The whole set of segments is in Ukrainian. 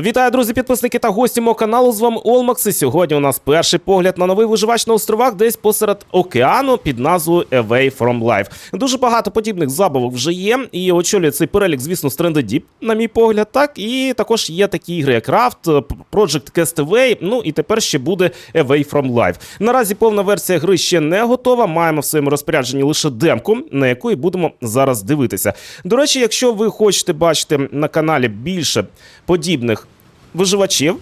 Вітаю, друзі, підписники та гості мого каналу. З вами Олмакс. І сьогодні у нас перший погляд на новий виживач на островах, десь посеред океану під назвою Away from Life. Дуже багато подібних забавок вже є, і очолює цей перелік, звісно, з Trended Deep, на мій погляд. Так, і також є такі ігри, як Raft, Project Castaway, ну і тепер ще буде Away from Life. Наразі повна версія гри ще не готова. Маємо в своєму розпорядженні лише демку, на яку і будемо зараз дивитися. До речі, якщо ви хочете бачити на каналі більше подібних виживачів,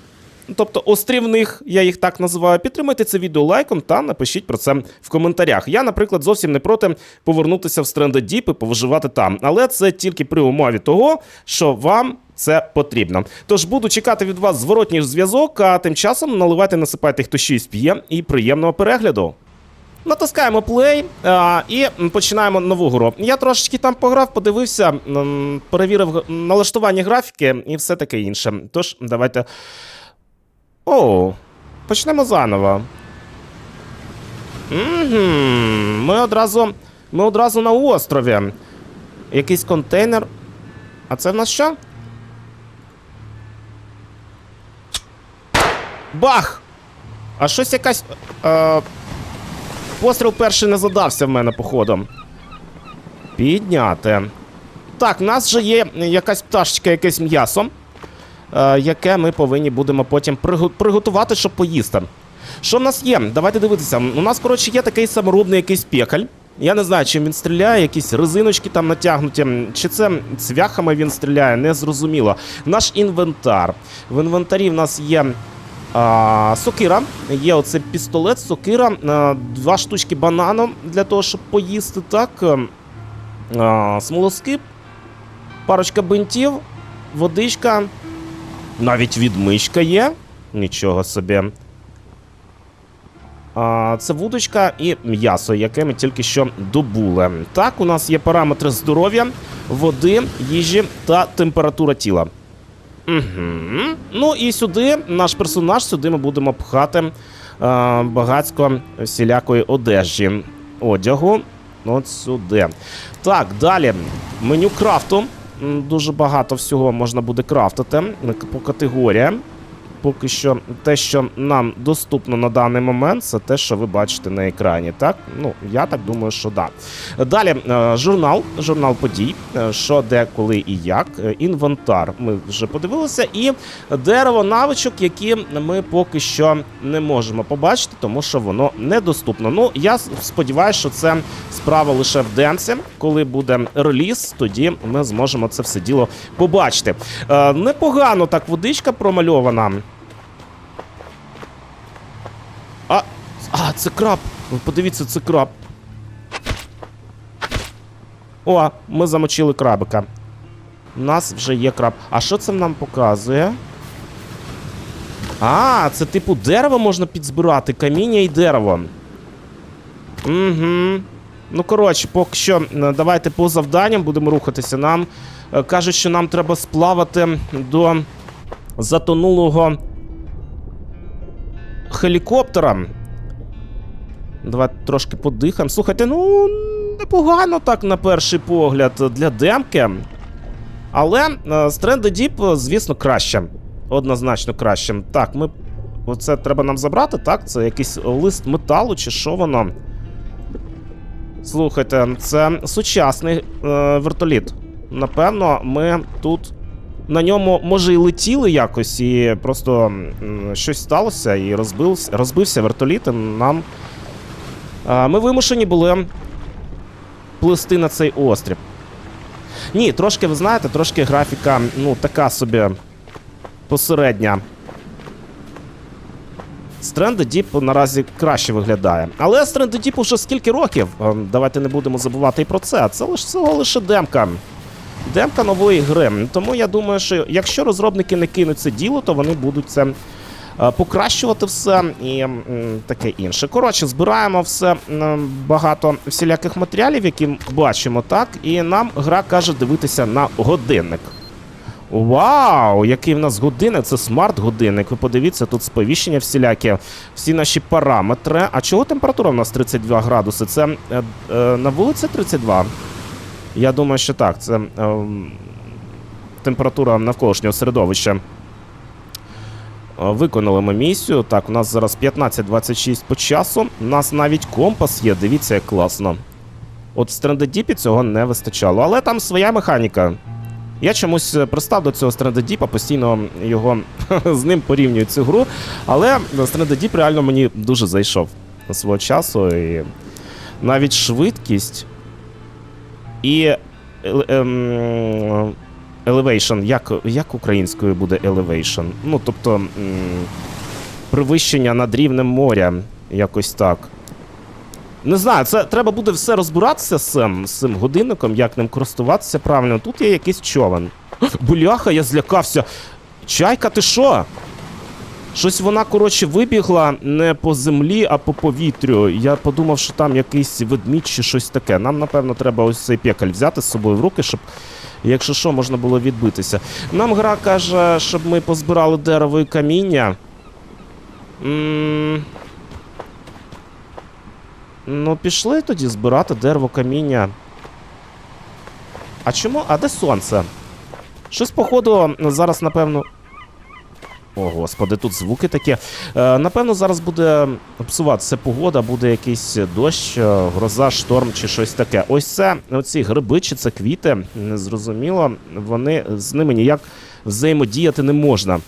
тобто острівних, я їх так називаю. Підтримайте це відео лайком та напишіть про це в коментарях. Я, наприклад, зовсім не проти повернутися в Stranded Deep і повиживати там. Але це тільки при умові того, що вам. Це потрібно. Тож буду чекати від вас зворотній зв'язок, а тим часом наливайте, насипайте, хто щось п'є, і приємного перегляду. Натискаємо play а, і починаємо нову гру. Я трошечки там пограв, подивився, перевірив налаштування графіки і все таке інше. Тож, давайте. О, почнемо заново. Угу. Ми одразу. Ми одразу на острові. Якийсь контейнер. А це в нас що? Бах! А щось якась. Е, Постріл перший не задався в мене, походу. Підняти. Так, в нас вже є якась пташечка, якесь м'ясо, е, яке ми повинні будемо потім приготувати, щоб поїсти. Що в нас є? Давайте дивитися. У нас, коротше, є такий саморобний якийсь пекаль. Я не знаю, чим він стріляє, якісь резиночки там натягнуті, чи це цвяхами він стріляє, не зрозуміло. Наш інвентар. В інвентарі в нас є а, сокира. Є оцей пістолет, сокира, а, два штучки банану для того, щоб поїсти. Так. А, смолоскип, парочка бинтів, водичка. Навіть відмичка є. Нічого собі. А, це вудочка і м'ясо, яке ми тільки що добули. Так, у нас є параметри здоров'я, води, їжі та температура тіла. Угу. Ну і сюди наш персонаж, сюди ми будемо пхати е, багацько всілякої одежі. Одягу. От сюди. Так, далі. Меню крафту. Дуже багато всього можна буде крафтити по категоріям. Поки що те, що нам доступно на даний момент, це те, що ви бачите на екрані. Так? Ну, я так думаю, що да. Далі е, журнал, журнал подій, е, що, де, коли і як. Е, Інвентар. Ми вже подивилися. І дерево навичок, які ми поки що не можемо побачити, тому що воно недоступно. Ну, я сподіваюся, що це справа лише в денсі. Коли буде реліз, тоді ми зможемо це все діло побачити. Непогано так водичка промальована. А, а, це краб. Ви подивіться, це краб. О, ми замочили крабика. У нас вже є краб. А що це нам показує? А, це типу дерево можна підзбирати, каміння і дерево. Угу. Ну, коротше, поки що давайте по завданням будемо рухатися. Нам е, кажуть, що нам треба сплавати до затонулого хелікоптера. Давайте трошки подихаємо. Слухайте, ну непогано так на перший погляд для демки. Але е, з Trended Deep, звісно, краще. Однозначно краще. Так, ми. Оце треба нам забрати, так? Це якийсь лист металу, чи що воно? Слухайте, це сучасний е, вертоліт. Напевно, ми тут на ньому, може, і летіли якось, і просто щось сталося, і розбився, розбився вертоліт. і Нам. Ми вимушені були плисти на цей острів. Ні, трошки, ви знаєте, трошки графіка, ну, така собі посередня. Deep наразі краще виглядає. Але Deep уже скільки років? Е, Давайте не будемо забувати і про це. Це лише всього лише демка. Демка нової гри. Тому я думаю, що якщо розробники не кинуть це діло, то вони будуть це е, покращувати все і таке інше. Коротше, збираємо все багато всіляких матеріалів, які бачимо, так, і нам гра каже дивитися на годинник. Вау, який в нас годинник, це смарт-годинник. Ви подивіться, тут сповіщення всілякі, всі наші параметри. А чого температура в нас 32 градуси? Це е, е, на вулиці 32? Я думаю, що так. Це е, температура навколишнього середовища. Виконали ми місію. Так, у нас зараз 15.26 по часу. У нас навіть компас є. Дивіться, як класно. От в Stranded цього не вистачало, але там своя механіка. Я чомусь е, пристав до цього Stranded постійно його з ним порівнюю цю гру. Але Stranded реально мені дуже зайшов свого часу. І навіть швидкість і е- ем. Як, як українською буде elevation? Ну, тобто привищення над рівнем моря. Якось так. Не знаю, це треба буде все розбиратися з цим, з цим годинником, як ним користуватися правильно. Тут є якийсь човен. Буляха, я злякався. Чайка, ти що? Щось вона, коротше, вибігла не по землі, а по повітрю. Я подумав, що там якийсь ведмідь чи щось таке. Нам, напевно, треба ось цей пекаль взяти з собою в руки, щоб, якщо що, можна було відбитися. Нам гра каже, щоб ми позбирали дерево і каміння. Ну, пішли тоді збирати дерево каміння. А чому? А де сонце? Щось, походу, зараз, напевно. О, господи, тут звуки такі. Е, напевно, зараз буде псуватися погода, буде якийсь дощ, е, гроза, шторм чи щось таке. Ось це, оці гриби чи це квіти, незрозуміло. Вони з ними ніяк взаємодіяти не можна.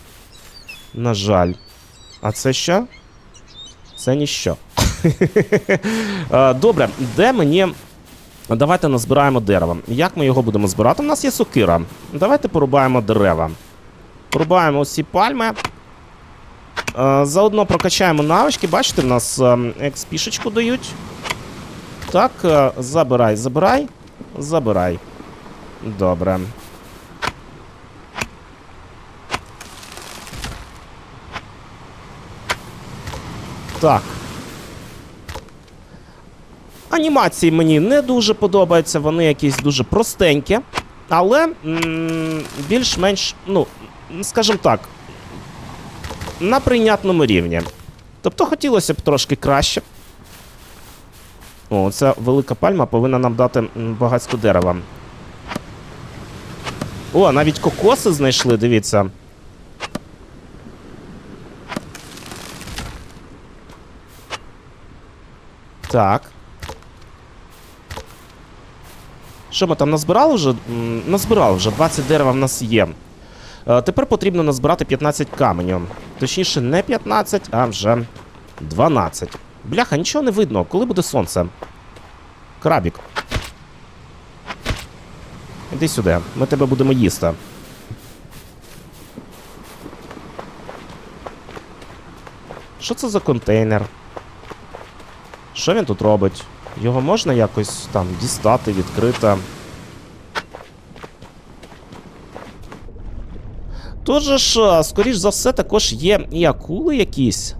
На жаль. А це що? Це ніщо. Е, Добре, де мені. Давайте назбираємо дерево. Як ми його будемо збирати? У нас є сокира. Давайте порубаємо дерева. Порубаємо ці пальми. Е, Заодно прокачаємо навички. Бачите, в нас експішечку дають. Так, е, забирай, забирай. Забирай. Добре. Так. Анімації мені не дуже подобаються, вони якісь дуже простенькі, але більш-менш, ну, скажімо так, на прийнятному рівні. Тобто хотілося б трошки краще. О, ця велика пальма повинна нам дати м, багатсько дерева. О, навіть кокоси знайшли, дивіться. Так. Що ми там назбирали вже? Назбирали вже, 20 дерева в нас є. Е, Тепер потрібно назбирати 15 каменю. Точніше, не 15, а вже 12. Бляха, нічого не видно. Коли буде сонце? Крабік. Іди сюди, ми тебе будемо їсти. Що це за контейнер? Що він тут робить? Його можна якось там дістати, відкрити. Же ж, скоріш за все, також є і акули якісь.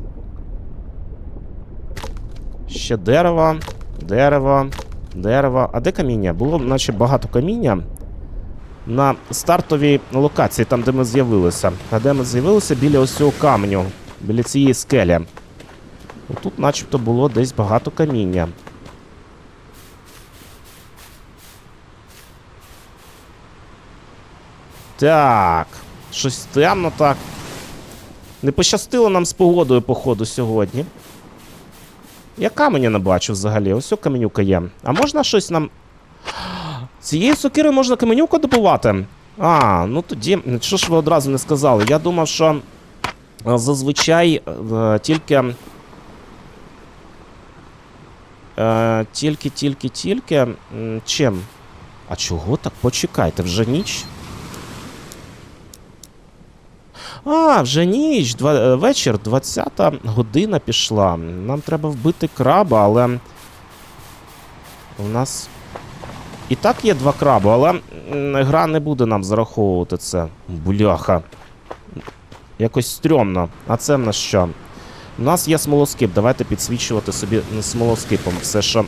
Ще дерево, дерево, дерево. А де каміння? Було наче багато каміння. На стартовій локації, там, де ми з'явилися. А де ми з'явилися біля ось цього каменю, біля цієї скелі. Тут начебто було десь багато каміння. Так. Щось темно так. Не пощастило нам з погодою, походу, сьогодні. Я каменя не бачу взагалі. Ось о каменюка є. А можна щось нам. Цією сокирою можна каменюку добувати? А, ну тоді. Що ж ви одразу не сказали? Я думав, що е, зазвичай е, тільки. Е, тільки, тільки, тільки. Чим? А чого так? Почекайте, вже ніч? А, вже ніч, два, е, вечір, 20 година пішла. Нам треба вбити краба, але. У нас. І так є два краби, але гра не буде нам зараховувати це. Бляха. Якось стрьомно. А це в нас що? У нас є смолоскип. Давайте підсвічувати собі смолоскипом все, що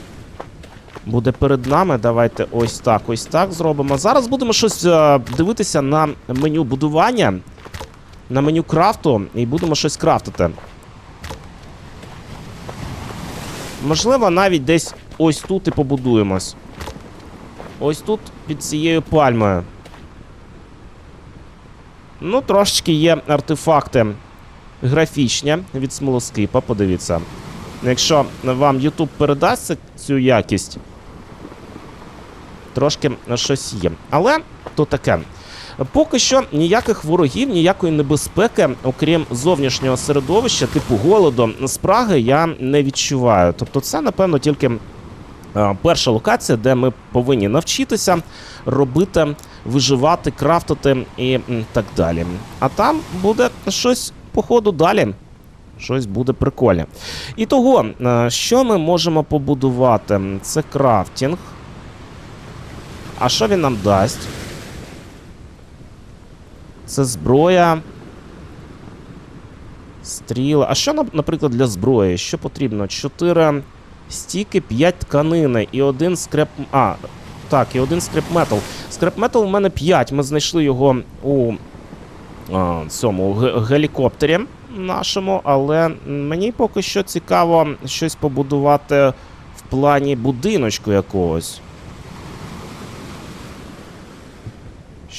буде перед нами. Давайте ось так, ось так зробимо. Зараз будемо щось е, дивитися на меню будування на меню крафту і будемо щось крафтити. Можливо, навіть десь ось тут і побудуємось. Ось тут під цією пальмою. Ну, трошечки є артефакти графічні від смолоскипа. Подивіться. Якщо вам YouTube передасться цю якість, трошки щось є. Але то таке. Поки що ніяких ворогів, ніякої небезпеки, окрім зовнішнього середовища, типу голоду, спраги, я не відчуваю. Тобто, це, напевно, тільки е, перша локація, де ми повинні навчитися робити, виживати, крафтити і так далі. А там буде щось по ходу далі. Щось буде прикольне. І того, е, що ми можемо побудувати? Це крафтінг. А що він нам дасть? Це зброя. Стріли. А що, наприклад, для зброї? Що потрібно? 4 стіки, 5 тканини і один скреп. А, так, і один скреп метал. Скреп метал у мене 5. Ми знайшли його у а, цьому ге- гелікоптері нашому, але мені поки що цікаво щось побудувати в плані будиночку якогось.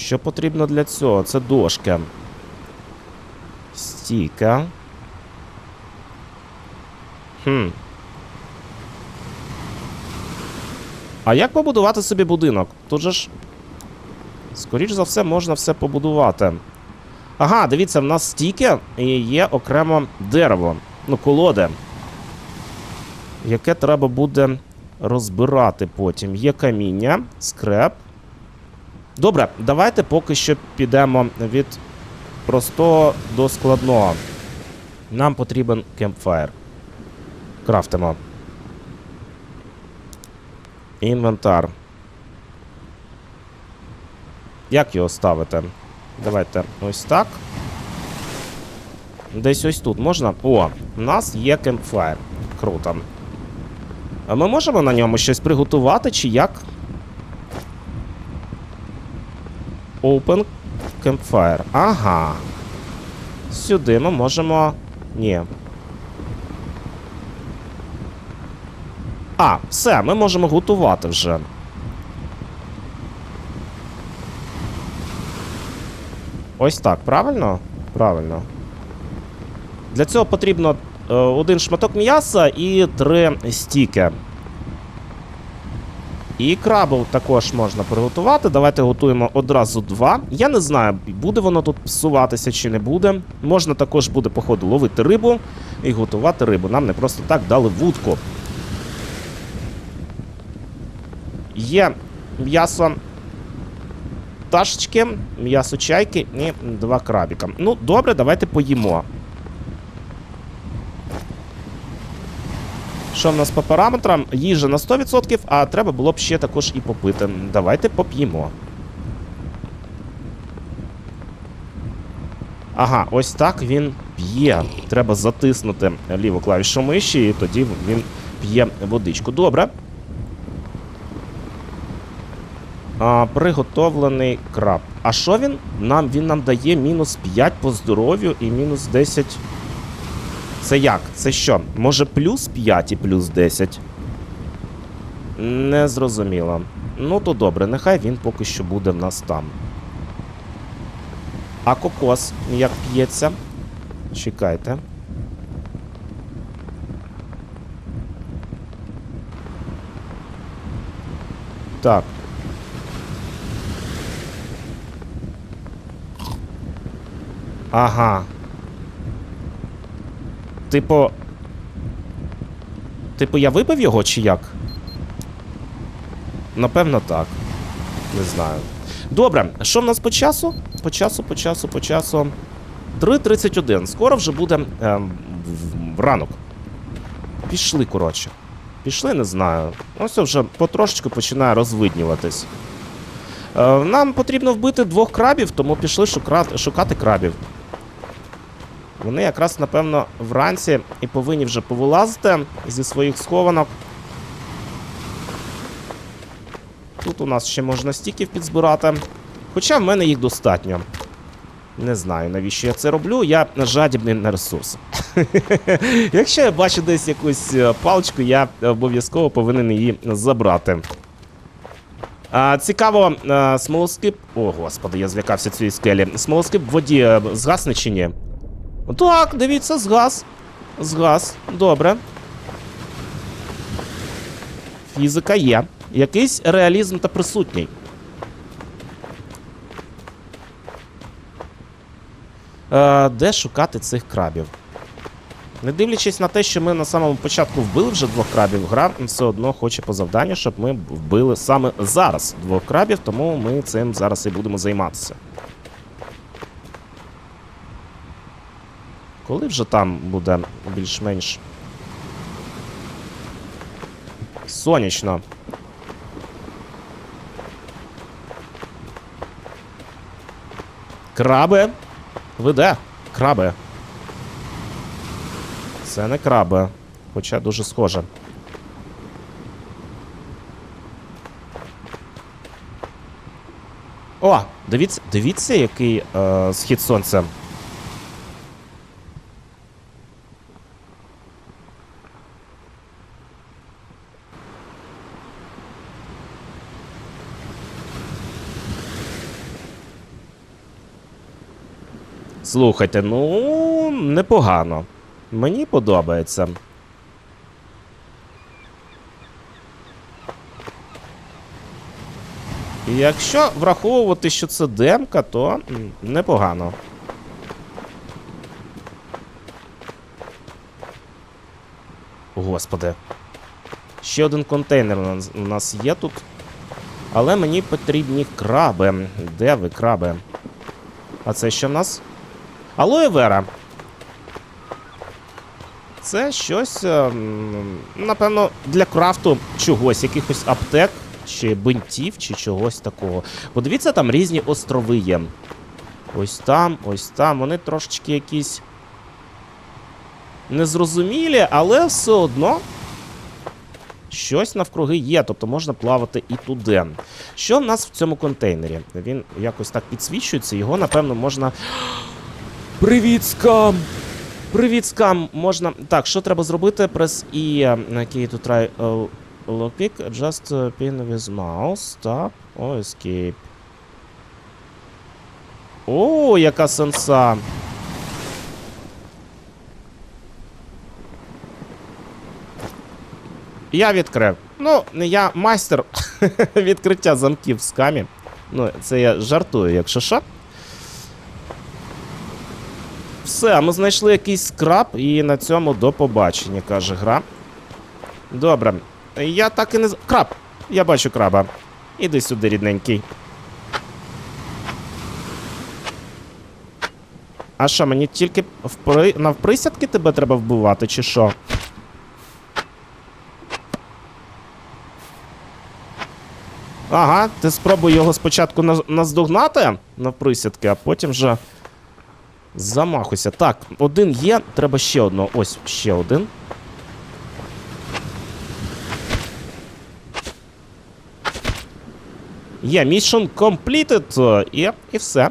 Що потрібно для цього? Це дошка. Стійка. Хм. А як побудувати собі будинок? Тут же ж. Скоріш за все, можна все побудувати. Ага, дивіться, в нас стійки і є окремо дерево. Ну, колоде. Яке треба буде розбирати потім. Є каміння, скреп. Добре, давайте поки що підемо від простого до складного. Нам потрібен кемпфайр. Крафтимо. Інвентар. Як його ставити? Давайте ось так. Десь ось тут можна. О, у нас є кемпфайр. Круто. А ми можемо на ньому щось приготувати, чи як? Open Campfire. Ага. Сюди ми можемо. Ні. А, все, ми можемо готувати вже. Ось так, правильно? Правильно. Для цього потрібно е, один шматок м'яса і три стіки. І крабов також можна приготувати. Давайте готуємо одразу два. Я не знаю, буде воно тут псуватися чи не буде. Можна також буде, походу, ловити рибу і готувати рибу. Нам не просто так дали вудку. Є м'ясо пташечки, м'ясо чайки і два крабіка. Ну, добре, давайте поїмо. Що в нас по параметрам? Їжа на 100%, а треба було б ще також і попити. Давайте поп'ємо. Ага, ось так він п'є. Треба затиснути ліву клавішу миші, і тоді він п'є водичку. Добре. А, приготовлений краб. А що він? Нам, він нам дає мінус 5 по здоров'ю і мінус 10. Це як? Це що? Може плюс 5 і плюс 10? Не зрозуміло. Ну, то добре, нехай він поки що буде в нас там. А кокос як п'ється? Чекайте. Так. Ага. Типу. Типу, я випив його чи як? Напевно, так. Не знаю. Добре, що в нас по часу? По часу, по часу, по часу. 3.31. Скоро вже буде в ранок. Пішли, коротше. Пішли, не знаю. Ось вже потрошечку починає розвиднюватись. Е, нам потрібно вбити двох крабів, тому пішли шукати, шукати крабів. Вони якраз, напевно, вранці і повинні вже повилазити зі своїх схованок. Тут у нас ще можна стіків підзбирати. Хоча в мене їх достатньо. Не знаю, навіщо я це роблю. Я жадібний на ресурс. Якщо я бачу десь якусь е, паличку, я обов'язково повинен її забрати. А, цікаво, а, смолоскип. О, господи, я злякався цієї скелі. Смолоскип в воді е, згасне чи ні? Так, дивіться, згас. Згас. Добре. Фізика є. Якийсь реалізм та присутній. Е, де шукати цих крабів? Не дивлячись на те, що ми на самому початку вбили вже двох крабів, гра все одно хоче по завданню, щоб ми вбили саме зараз двох крабів, тому ми цим зараз і будемо займатися. Коли вже там буде більш-менш сонячно. Краби. Ви де? Краби. Це не краби. Хоча дуже схоже. О, дивіться, дивіться, який е, схід сонця. Слухайте, ну, непогано. Мені подобається. Якщо враховувати, що це демка, то непогано. Господи. Ще один контейнер у нас, є тут. Але мені потрібні краби. Де ви, краби? А це що в нас? Алоє Вера. Це щось, ем, напевно, для крафту чогось, якихось аптек, чи бинтів, чи чогось такого. Подивіться, там різні острови є. Ось там, ось там. Вони трошечки якісь незрозумілі, але все одно щось навкруги є, тобто можна плавати і туди. Що в нас в цьому контейнері? Він якось так підсвічується, його, напевно, можна. Привіт, скам! Привіт, скам! Можна. Так, що треба зробити? Press E key to try uh, lockpick. Just uh, pin with mouse. Stop. Oh, escape. О, яка сенса! Я відкрив. Ну, я майстер відкриття замків в скамі. Ну, це я жартую, якщо що. Все, ми знайшли якийсь скраб, і на цьому до побачення, каже гра. Добре. Я так і не. Краб! Я бачу краба. Іди сюди, рідненький. А що, мені тільки впри... навприсядки тебе треба вбивати, чи що? Ага, ти спробуй його спочатку наз- наздогнати навприсядки, а потім вже. Замахуйся. Так, один є, треба ще одного. Ось ще один. Є, mission completed. І, і все.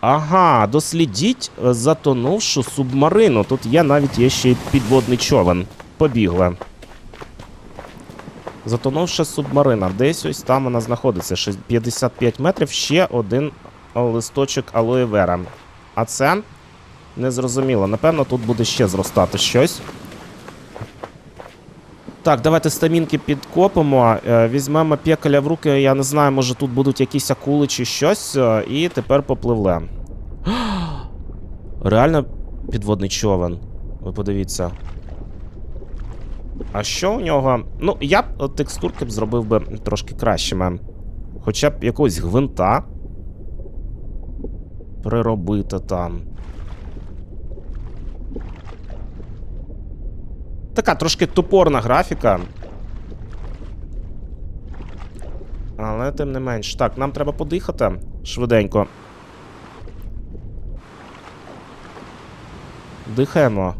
Ага, дослідіть е, затонувшу субмарину. Тут є навіть є ще й підводний човен. Побігли. Затонувша субмарина. Десь ось там вона знаходиться. 55 метрів. Ще один листочок алоє вера. А це незрозуміло. Напевно, тут буде ще зростати щось. Так, давайте стамінки підкопимо. е, Візьмемо пекаля в руки. Я не знаю, може тут будуть якісь акули чи щось. е, І тепер попливле. Реально підводний човен. Ви подивіться. А що у нього? Ну, я б текстурки б зробив би трошки кращими. Хоча б якогось гвинта. Приробити там. Така трошки топорна графіка. Але тим не менш. Так, нам треба подихати швиденько. Дихаємо.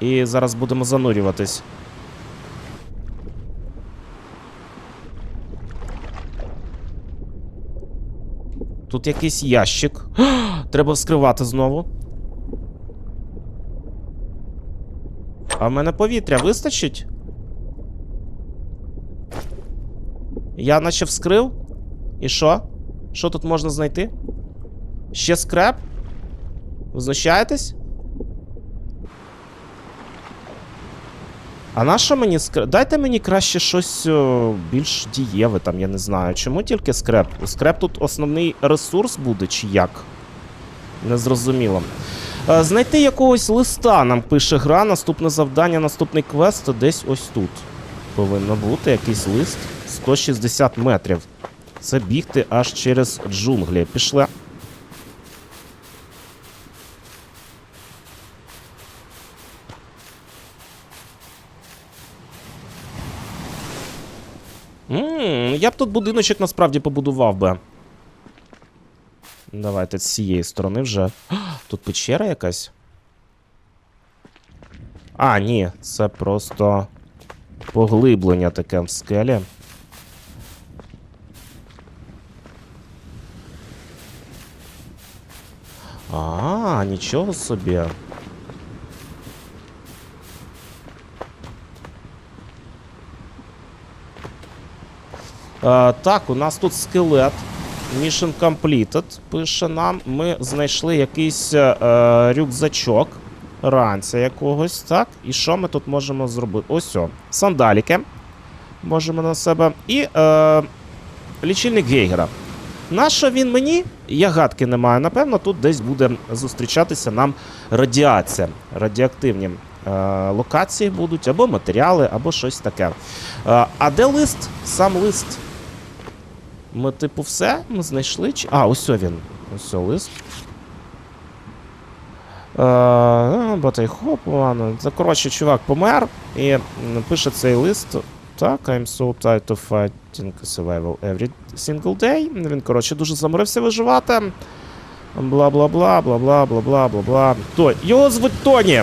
І зараз будемо занурюватись. Тут якийсь ящик. Треба вскривати знову. А в мене повітря вистачить? Я наче вскрив. І що? Що тут можна знайти? Ще скреп? Ви? А на що мені скреп? Дайте мені краще щось о, більш дієве, там, я не знаю. Чому тільки скреп? Скреп тут основний ресурс буде, чи як? Незрозуміло. Е, Знайти якогось листа нам пише гра. Наступне завдання, наступний квест десь ось тут. Повинно бути якийсь лист 160 метрів. Це бігти аж через джунглі. Пішли. Я б тут будиночок насправді побудував би. Давайте з цієї сторони вже. Тут печера якась. А, ні, це просто поглиблення таке в скелі. А, нічого собі. Так, у нас тут скелет. Mission completed. Пише нам. Ми знайшли якийсь е, е, рюкзачок. Ранця якогось, так. І що ми тут можемо зробити? Ось о. Сандаліки. Можемо на себе. І е, лічильник Гейгера. Нащо він мені? Я гадки не маю. Напевно, тут десь буде зустрічатися нам радіація. Радіоактивні е, локації будуть, або матеріали, або щось таке. Е, а де лист? Сам лист. Ми, типу, все ми знайшли. Чи... А, ось він. Ось лист. Е, Батай хоп, ладно. Це, коротше, чувак помер і пише цей лист. Так, I'm so tired of fighting survival every single day. Він, коротше, дуже заморився виживати. Бла-бла-бла, бла-бла, бла-бла, бла-бла. То, його звуть Тоні.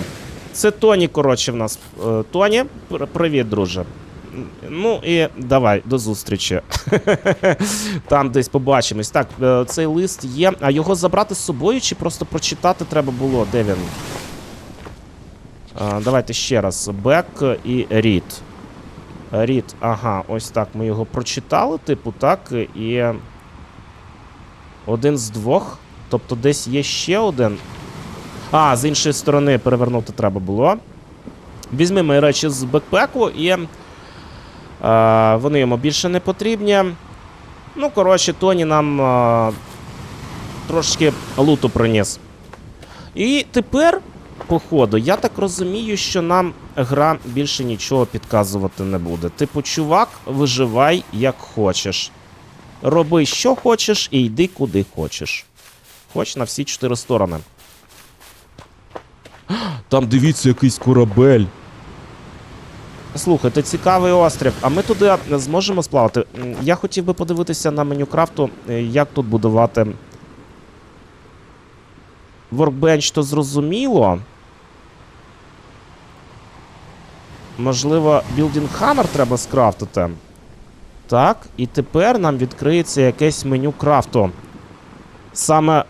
Це Тоні, коротше, в нас. Е, Тоні, привіт, друже. Ну і давай, до зустрічі. Там десь побачимось. Так, е, цей лист є. А його забрати з собою чи просто прочитати треба було? Де він? Давайте ще раз. Бек і Рід. Рід, ага, ось так. Ми його прочитали, типу, так. І. Один з двох. Тобто десь є ще один. А, з іншої сторони перевернути треба було. Візьми мої речі з бекпеку і. Е, вони йому більше не потрібні. Ну, коротше, Тоні нам е, трошки луту приніс. І тепер, походу, я так розумію, що нам гра більше нічого підказувати не буде. Типу, чувак, виживай як хочеш. Роби, що хочеш, і йди куди хочеш. Хоч на всі чотири сторони. Там дивіться якийсь корабель. Слухайте, цікавий острів. А ми туди зможемо сплавати. Я хотів би подивитися на меню крафту, е, як тут будувати. Воркбенч то зрозуміло. Можливо, Building Hammer треба скрафтити. Так, і тепер нам відкриється якесь меню крафту. Саме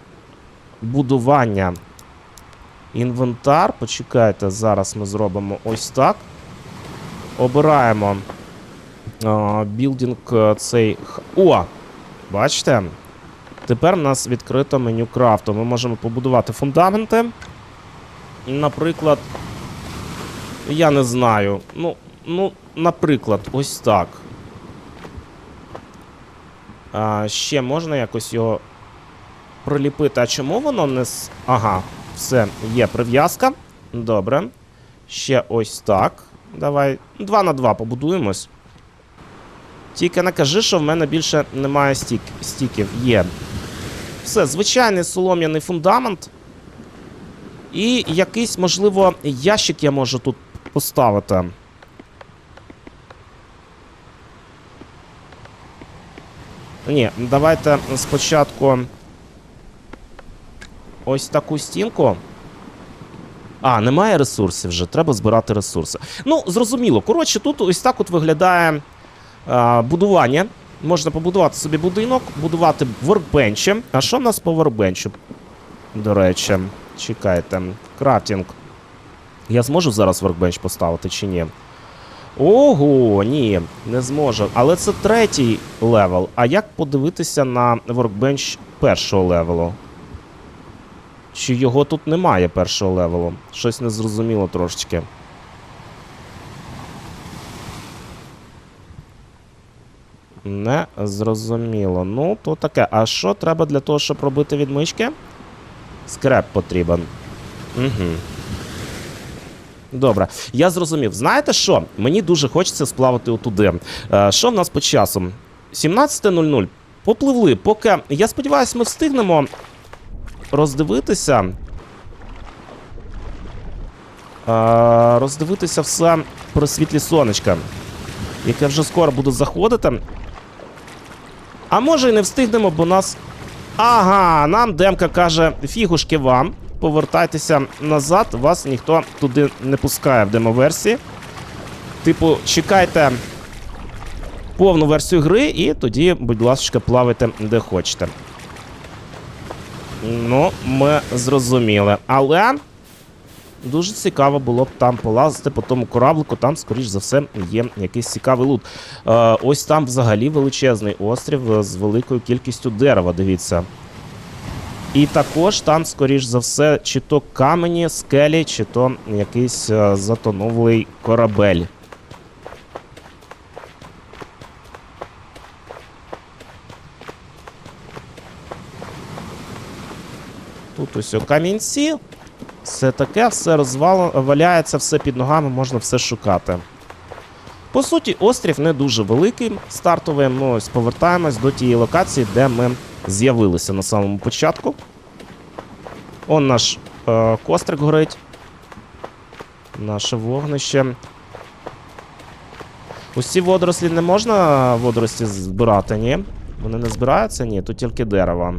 будування. Інвентар. Почекайте, зараз ми зробимо ось так. Обираємо білдинг е, цей. О! Бачите? Тепер у нас відкрито меню крафту. Ми можемо побудувати фундаменти. Наприклад. Я не знаю. Ну, ну, наприклад, ось так. А, ще можна якось його приліпити. А чому воно не. Ага, все, є прив'язка. Добре. Ще ось так. Давай. Два на два побудуємось. Тільки не кажи, що в мене більше немає стік... стіків. Є. Все, звичайний солом'яний фундамент. І якийсь, можливо, ящик я можу тут поставити. Ні, давайте спочатку ось таку стінку. А, немає ресурсів вже, треба збирати ресурси. Ну, зрозуміло. Коротше, тут ось так от виглядає а, будування. Можна побудувати собі будинок, будувати воркбенчі. А що в нас по воркбенчу? До речі, чекайте. Крафтінг. Я зможу зараз воркбенч поставити чи ні? Ого, ні, не зможу. Але це третій левел. А як подивитися на воркбенч першого левелу? Чи його тут немає першого левелу? Щось незрозуміло трошечки. Не зрозуміло. Ну, то таке. А що треба для того, щоб робити відмички? Скреп потрібен. Угу. Добре, я зрозумів. Знаєте що? Мені дуже хочеться сплавати отуди. Е, що в нас по часу? 17.00. Попливли. Поки. Я сподіваюся, ми встигнемо роздивитися. Е, роздивитися все про світлі сонечка, яке вже скоро буде заходити. А може і не встигнемо, бо нас. Ага, нам демка каже: фігушки вам. Повертайтеся назад, вас ніхто туди не пускає в демоверсії. Типу, чекайте повну версію гри, і тоді, будь ласка, плавайте де хочете. Ну, ми зрозуміли. Але дуже цікаво було б там полазити по тому кораблику. Там, скоріш за все, є якийсь цікавий лут. Е, ось там взагалі величезний острів з великою кількістю дерева. Дивіться. І також там, скоріш за все, чи то камені, скелі, чи то якийсь е, затонулий корабель. Тут ось камінці. Все таке, все розвало, валяється, все під ногами, можна все шукати. По суті, острів не дуже великий, стартовий. Ми ось повертаємось до тієї локації, де ми з'явилися на самому початку. Он наш е, кострик горить. Наше вогнище. Усі водорослі не можна водорості збирати, ні? Вони не збираються? Ні, тут тільки дерево.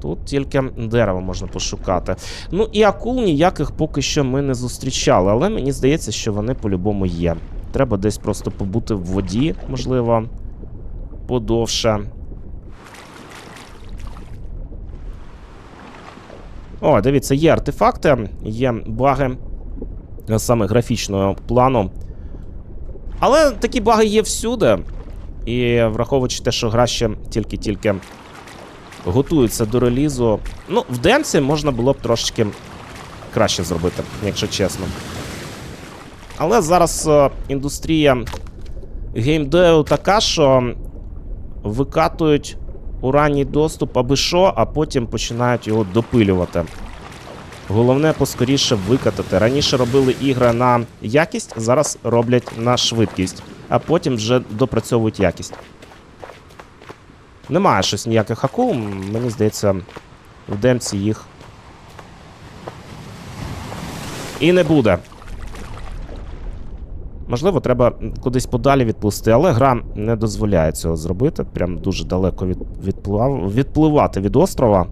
Тут тільки дерево можна пошукати. Ну і акул ніяких поки що ми не зустрічали, але мені здається, що вони по-любому є. Треба десь просто побути в воді, можливо, подовше. О, дивіться, є артефакти, є баги саме графічного плану. Але такі баги є всюди. І враховуючи те, що гра ще тільки-тільки готується до релізу. Ну, в демці можна було б трошечки краще зробити, якщо чесно. Але зараз е, індустрія геймдею така, що викатують у ранній доступ аби що, а потім починають його допилювати. Головне поскоріше викатати. Раніше робили ігри на якість, зараз роблять на швидкість, а потім вже допрацьовують якість. Немає щось ніяких акул, мені здається, в демці їх. І не буде. Можливо, треба кудись подалі відплисти, але гра не дозволяє цього зробити. Прям дуже далеко від, відплав, відпливати від острова.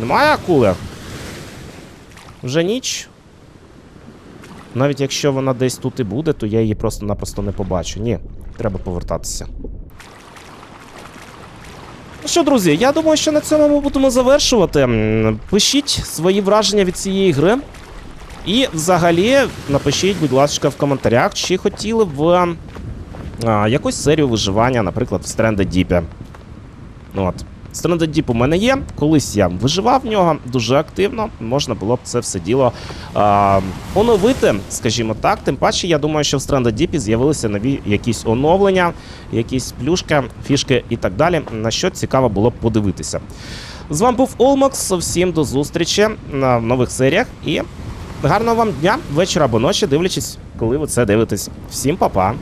Немає акули? Вже ніч. Навіть якщо вона десь тут і буде, то я її просто-напросто не побачу. Ні, треба повертатися. Ну що, друзі, я думаю, що на цьому ми будемо завершувати. Пишіть свої враження від цієї гри. І взагалі напишіть, будь ласка, в коментарях, чи хотіли б а, якусь серію виживання, наприклад, в Stranded Deep. От. Stranded Deep у мене є. Колись я виживав в нього дуже активно. Можна було б це все діло а, оновити, скажімо так. Тим паче, я думаю, що в Stranded Deep з'явилися нові якісь оновлення, якісь плюшки, фішки і так далі. На що цікаво було б подивитися. З вами був Олмакс. Всім до зустрічі на нових серіях і гарного вам дня, вечора або ночі, дивлячись, коли ви це дивитесь. Всім па-па!